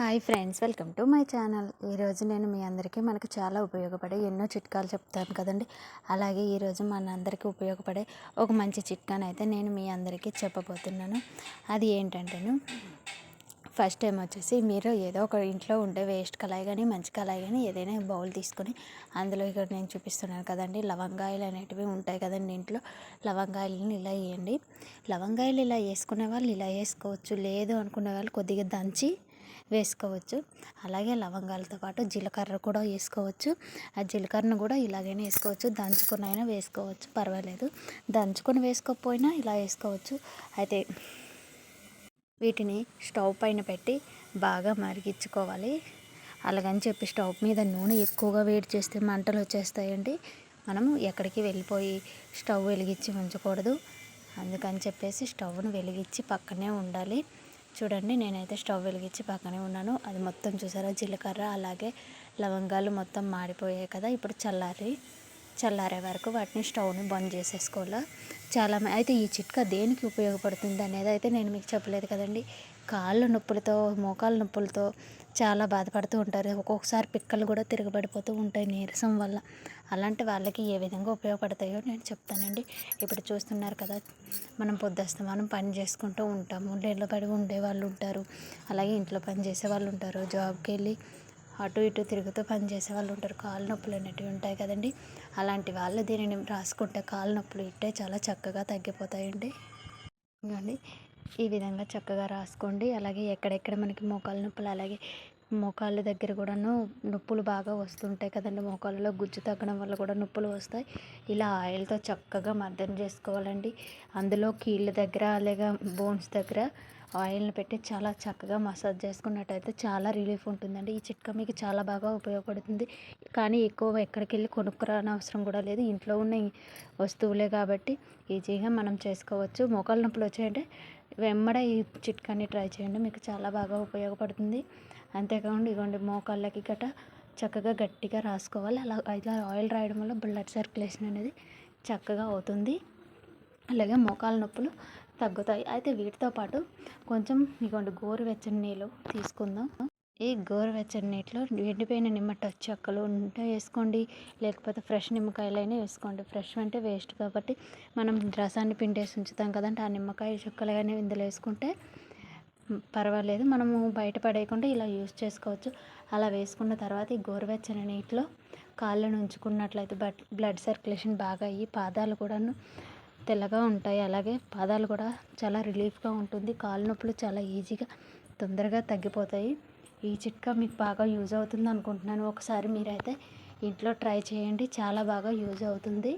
Hi friends welcome to my channel. ఈరోజు నేను మీ అందరికీ మనకు చాలా ఉపయోగపడే ఎన్నో చిట్కాలు చెప్తాను కదండి. అలాగే ఈరోజు మన అందరికీ ఉపయోగపడే ఒక మంచి చిట్కానైతే నేను మీ అందరికీ చెప్పబోతున్నాను. అది ఏంటంటేను ఫస్ట్ టైం వచ్చేసి మీరు ఏదో ఒక ఇంట్లో ఉండే వేస్ట్ కళాయి కానీ మంచి కళాయి కానీ ఏదైనా బౌల్ తీసుకొని అందులో ఇక్కడ నేను చూపిస్తున్నాను కదండి. లవంగాయలు అనేటివి ఉంటాయి కదండి ఇంట్లో. లవంగాయలను ఇలా వేయండి. లవంగాయలు ఇలా వేసుకునే వాళ్ళు ఇలా వేసుకోవచ్చు. లేదు అనుకునే వాళ్ళు కొద్దిగా దంచి వేసుకోవచ్చు. అలాగే లవంగాలతో పాటు జీలకర్ర కూడా వేసుకోవచ్చు. ఆ జీలకర్రను కూడా ఇలాగైనా వేసుకోవచ్చు. దంచుకుని అయినా వేసుకోవచ్చు. పర్వాలేదు. దంచుకొని వేసుకోకపోయినా ఇలా వేసుకోవచ్చు. అయితే వీటిని స్టవ్ పైన పెట్టి బాగా మరిగించుకోవాలి. అలాగని చెప్పి స్టవ్ మీద నూనె ఎక్కువగా వేడి చేస్తే మంటలు వచ్చేస్తాయండి. మనము ఎక్కడికి వెళ్ళిపోయి స్టవ్ వెలిగించి ఉంచకూడదు. అందుకని చెప్పేసి స్టవ్ను వెలిగించి పక్కనే ఉండాలి. చూడండి నేనైతే స్టవ్ వెలిగించి పక్కనే ఉన్నాను. అది మొత్తం చూసారా? జీలకర్ర అలాగే లవంగాలు మొత్తం మాడిపోయాయి కదా? ఇప్పుడు చల్లారి చల్లారే వరకు వాటిని స్టవ్ని బంద్ చేసేసుకోవాలి? చాలా అయితే ఈ చిట్కా దేనికి ఉపయోగపడుతుంది అనేది అయితే నేను మీకు చెప్పలేదు కదండి. కాళ్ళ నొప్పులతో మోకాళ్ళ నొప్పులతో చాలా బాధపడుతూ ఉంటారు. ఒక్కొక్కసారి పిక్కలు కూడా తిరగబడిపోతూ ఉంటాయి నీరసం వల్ల. అలాంటి వాళ్ళకి ఏ విధంగా ఉపయోగపడతాయో నేను చెప్తానండి. ఇప్పుడు చూస్తున్నారు కదా మనం పొద్దుస్తమానం పని చేసుకుంటూ ఉంటాము. నిలబడి ఉండే వాళ్ళు ఉంటారు. అలాగే ఇంట్లో పని చేసే వాళ్ళు ఉంటారు. జాబ్కి వెళ్ళి అటు ఇటు తిరుగుతూ పని చేసే వాళ్ళు ఉంటారు. కాళ్ళ నొప్పులు అనేటివి ఉంటాయి కదండి. అలాంటి వాళ్ళు దీనిని రాసుకుంటే కాళ్ళ నొప్పులు ఇట్టే చాలా చక్కగా తగ్గిపోతాయండి. కానీ ఈ విధంగా చక్కగా రాసుకోండి. అలాగే ఎక్కడెక్కడ మనకి మోకాలు నొప్పులు అలాగే మోకాళ్ళ దగ్గర కూడాను నొప్పులు బాగా వస్తుంటాయి కదండి. మోకాళ్ళలో గుజ్జు తగ్గడం వల్ల కూడా నొప్పులు వస్తాయి. ఇలా ఆయిల్తో చక్కగా మర్దన చేసుకోవాలండి. అందులో కీళ్ళ దగ్గర అలాగే బోన్స్ దగ్గర ఆయిల్ని పెట్టి చాలా చక్కగా మసాజ్ చేసుకున్నట్టయితే చాలా రిలీఫ్ ఉంటుందండి. ఈ చిట్కా మీకు చాలా బాగా ఉపయోగపడుతుంది. కానీ ఎక్కువ ఎక్కడికి వెళ్ళి కొనుక్కురాని అవసరం కూడా లేదు. ఇంట్లో ఉన్న వస్తువులే కాబట్టి ఈజీగా మనం చేసుకోవచ్చు. మోకాళ్ళ నొప్పులు వచ్చాయంటే వెంబడ ఈ చిట్కాని ట్రై చేయండి. మీకు చాలా బాగా ఉపయోగపడుతుంది. అంతేకాకుండా ఇగోండి మోకాళ్ళకి గట చక్కగా గట్టిగా రాసుకోవాలి. అలా ఇలా ఆయిల్ రాయడం వల్ల బ్లడ్ సర్క్యులేషన్ అనేది చక్కగా అవుతుంది. అలాగే మోకాళ్ళ నొప్పులు తగ్గుతాయి. అయితే వీటితో పాటు కొంచెం ఇగోండి గోరువెచ్చని నీళ్ళు తీసుకుందాం. ఈ గోరువెచ్చని నీటిలో ఎండిపోయిన నిమ్మట చెక్కలు ఉంటే వేసుకోండి. లేకపోతే ఫ్రెష్ నిమ్మకాయలైనా వేసుకోండి. ఫ్రెష్ అంటే వేస్ట్ కాబట్టి మనం రసాన్ని పిండేసి ఉంచుతాం కదంటే ఆ నిమ్మకాయ చెక్కలు కానీ ఇందులో వేసుకుంటే పర్వాలేదు. మనము బయట పడేయకుండా ఇలా యూజ్ చేసుకోవచ్చు. అలా వేసుకున్న తర్వాత ఈ గోరువెచ్చని నీటిలో కాళ్ళను ఉంచుకున్నట్లయితే బ్లడ్ సర్క్యులేషన్ బాగా అయ్యి పాదాలు కూడాను తెల్లగా ఉంటాయి. అలాగే పాదాలు కూడా చాలా రిలీఫ్గా ఉంటుంది. కాళ్ళ నొప్పులు చాలా ఈజీగా తొందరగా తగ్గిపోతాయి. ఈ చిట్కా మీకు బాగా యూజ్ అవుతుంది అనుకుంటున్నాను. ఒకసారి మీరైతే ఇంట్లో ట్రై చేయండి. చాలా బాగా యూజ్ అవుతుంది.